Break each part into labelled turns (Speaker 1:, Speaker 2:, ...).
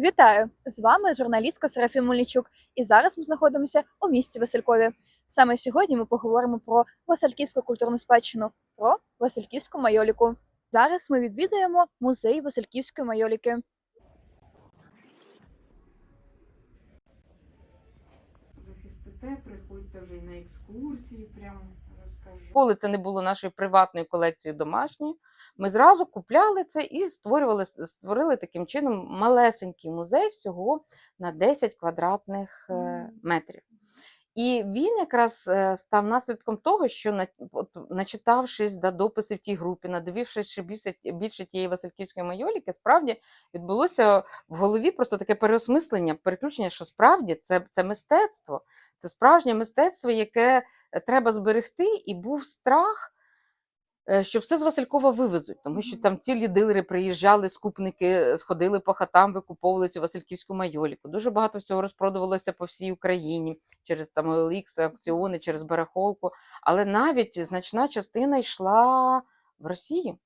Speaker 1: Вітаю! З вами журналістка Серафім Мельничук. І зараз ми знаходимося у місті Василькові. Саме сьогодні ми поговоримо про Васильківську культурну спадщину, про Васильківську майоліку. Зараз ми відвідаємо музей Васильківської майоліки.
Speaker 2: захистите, приходьте вже і на екскурсії, прямо.
Speaker 3: Коли це не було нашою приватною колекцією домашньою, ми зразу купляли це і створювали, створили таким чином малесенький музей всього на 10 квадратних е, метрів. І він якраз е, став наслідком того, що на- от, начитавшись да, дописи в тій групі, надивившись ще більше, більше тієї Васильківської майоліки, справді відбулося в голові просто таке переосмислення, переключення, що справді це, це мистецтво, це справжнє мистецтво, яке треба зберегти, і був страх, е, що все з Василькова вивезуть, тому що там цілі дилери приїжджали, скупники е, сходили по хатам, викуповували цю Васильківську майоліку. Дуже багато всього розпродувалося по всій Україні через там OLX, аукціони, через барахолку. Але навіть значна частина йшла в Росію,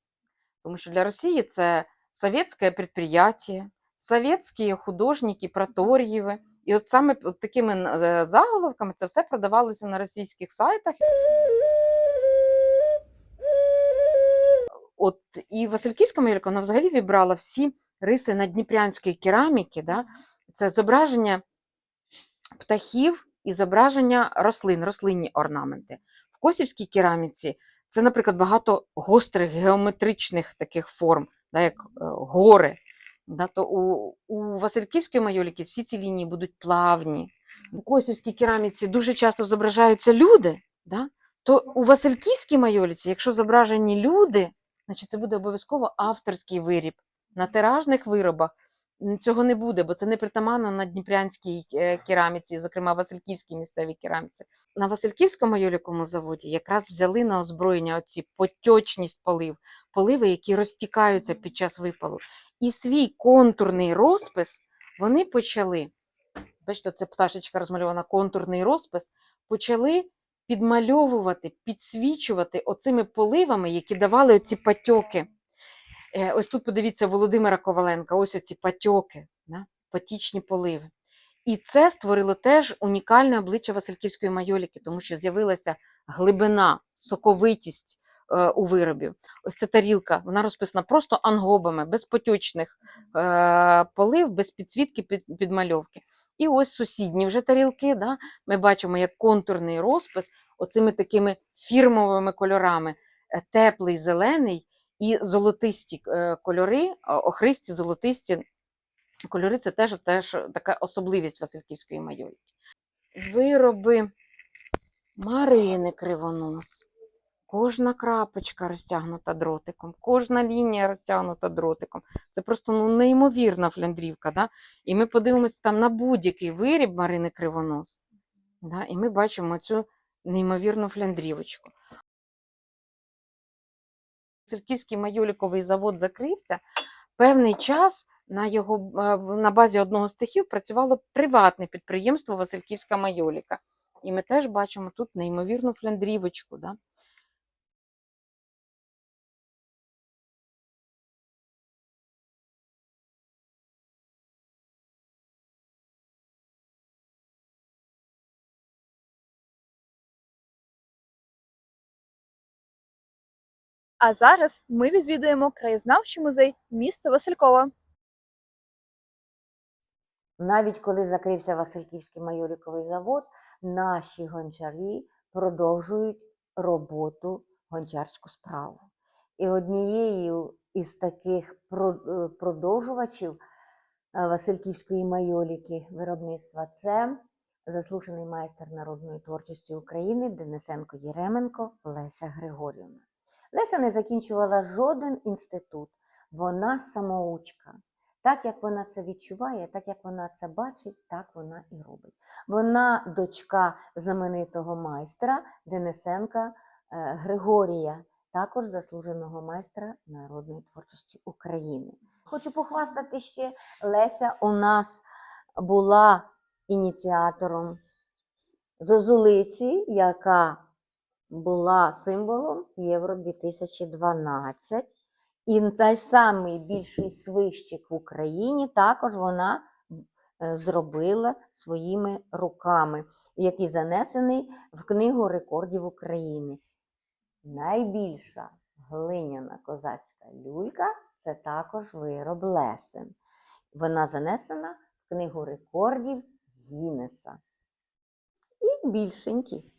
Speaker 3: тому що для Росії це совєтське предприятие, совєтські художники, Протор'єви. І от саме такими е, заголовками це все продавалося на російських сайтах. От і Васильківська майорка вона взагалі вібрала всі риси надніпрянської кераміки. Да? Це зображення птахів і зображення рослин, рослинні орнаменти. В косівській кераміці це, наприклад, багато гострих геометричних таких форм, да, як е, гори. Да, то у, у Васильківської майоліки всі ці лінії будуть плавні. У косівській кераміці дуже часто зображаються люди. Да? То у Васильківській майоліці, якщо зображені люди, значить це буде обов'язково авторський виріб. На тиражних виробах цього не буде, бо це не притаманно на дніпрянській е, кераміці, зокрема Васильківській місцевій кераміці. На Васильківському майоліковому заводі якраз взяли на озброєння оці потьочність полив, поливи, які розтікаються під час випалу. І свій контурний розпис вони почали. Бачите, це пташечка розмальована контурний розпис, почали підмальовувати, підсвічувати оцими поливами, які давали оці патьоки. Е, Ось тут подивіться Володимира Коваленка, ось оці патьоки, да? потічні поливи. І це створило теж унікальне обличчя Васильківської майоліки, тому що з'явилася глибина, соковитість е, у виробів. Ось ця тарілка, вона розписана просто ангобами, без потічних е, полив, без підсвітки, під, підмальовки. І ось сусідні вже тарілки. Да? Ми бачимо як контурний розпис оцими такими фірмовими кольорами: е, теплий зелений і золотисті е, кольори, охристі, золотисті кольори це теж, теж така особливість Васильківської майоліки. Вироби Марини Кривонос. Кожна крапочка розтягнута дротиком, кожна лінія розтягнута дротиком. Це просто ну, неймовірна фляндрівка. Да? І ми подивимося там на будь-який виріб Марини Кривонос. Да? І ми бачимо цю неймовірну фляндрівочку. Церківський майоліковий завод закрився. Певний час на, його, е, на базі одного з цехів працювало приватне підприємство Васильківська майоліка. І ми теж бачимо тут неймовірну фляндрівочку. Да?
Speaker 1: А зараз ми відвідуємо краєзнавчий музей міста Василькова.
Speaker 4: Навіть коли закрився Васильківський майоріковий завод, наші гончарі продовжують роботу гончарську справу. І однією із таких е, продовжувачів е, Васильківської майоліки виробництва це заслужений майстер народної творчості України Денисенко Єременко Леся Григорівна. Леся не закінчувала жоден інститут, вона самоучка. Так як вона це відчуває, так як вона це бачить, так вона і робить. Вона дочка знаменитого майстра Денисенка е, Григорія, також заслуженого майстра народної творчості України. Хочу похвастати ще, Леся у нас була ініціатором зозулиці, яка була символом Євро 2012. І цей самий більший свищик в Україні також вона е, зробила своїми руками, який занесений в Книгу рекордів України. Найбільша глиняна козацька люлька це також вироб Лесен. Вона занесена в Книгу рекордів Гіннеса. І більшенькі.